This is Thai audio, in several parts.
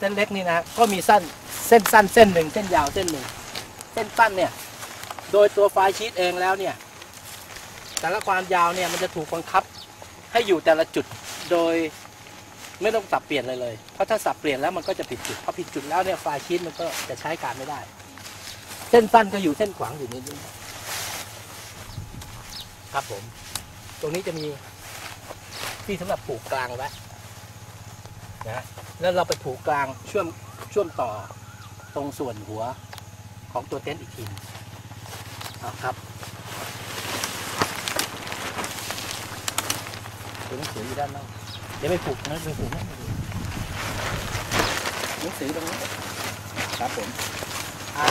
เส้นเล็กนี่นะก็มีสั้นเส้นสั้นเส้นหนึ่งเส้นยาวเส้นหนึ่งเส้นสั้นเนี่ยโดยตัวไฟชีตเองแล้วเนี่ยแต่ละความยาวเนี่ยมันจะถูกบังคับให้อยู่แต่ละจุดโดยไม่ต้องสับเปลี่ยนเลยเลย เพราะถ้าสับเปลี่ยนแล้วมันก็จะผิดจุดพอผิดจุดแล้วเนี่ยไฟชีตมันก็จะใช้การไม่ได้ เส้นสั้นก็อยู่เส้นขวางอยู่นิดนึงครับผม ตรงนี้จะมีที่สำหรับผูกกลางไว้ นะแล้วเราไปผูกกลางเชื่อมเชื่อมต่อตรงส่วนหัวของตัวเต็นท์อีกทีนึ่งเอาครับตัวหนังสืออยู่ด้านนอกเดี๋ยวไปผูกนะไปผูกนะหนังสือตรงนี้ครับผมอ่า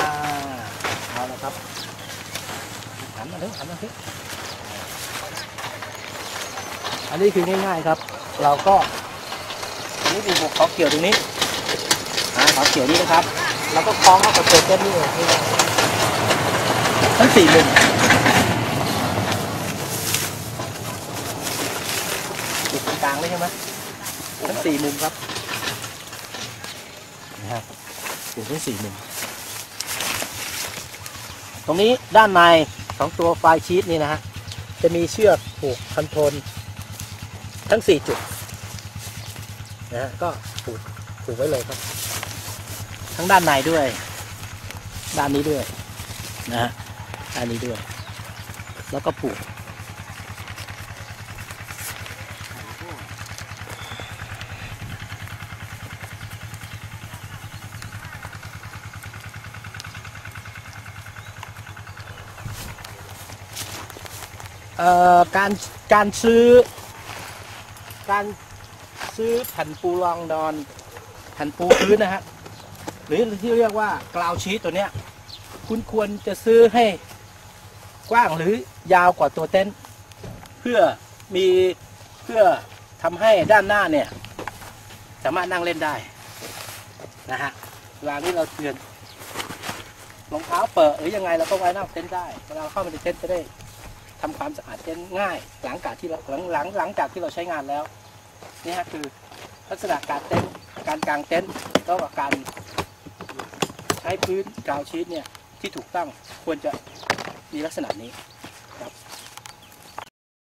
เอาละครับหันมาเถอะหันมาเถอะอันนี้คือง่ายๆครับ เราก็ นนี้มีบุกเขาเกี่ยวตรงนี้อ่าเขาเกี่ยวนี่นะครับ แล้วก็คล้องเข้ากับตัวเต้นนี่เองง่ายๆทั้งสี่มุมติดตรงกลางเลยใช่ไหมทั้งสี่มุมครับนะครับติดทั้งสี่มุมตรงนี้ด้านในของตัวไฟล์ชีตนี่นะฮะจะมีเชือกผูกคอนโทรลทั้ง 4 จุด นะฮะก็ผูกผูกไว้เลยครับ ทั้งด้านในด้วย ด้านนี้ด้วยนะฮะด้านนี้ด้วย แล้วก็ผูกเอ่อการการซื้อ การ ซื้อแผ่นปูรองนอนแผ่นปูพื้นนะฮะหรือที่เรียกว่ากราวชีตตัวเนี้ย คุณควรจะซื้อให้กว้างหรือยาวกว่าตัวเต็นท์เพื่อมีเพื่อทำให้ด้านหน้าเนี่ย สามารถนั่งเล่นได้นะฮะเวลาที่เราเตือนรองเท้าเปิดหรือยังไงเราก็ไว้หน้าเต็นท์ได้เวลาเราเข้ามาในเต็นท์จะได้ทำความสะอาดเต็นท์ง่าย หลังจากที่เราหลังหลังหลังจากที่เราใช้งานแล้ว นี่ฮะคือลักษณะการเต็นท์การกางเต็นท์แล้วก็การใช้พื้นกาวชีตเนี่ยที่ถูกต้องควรจะมีลักษณะนี้ครับ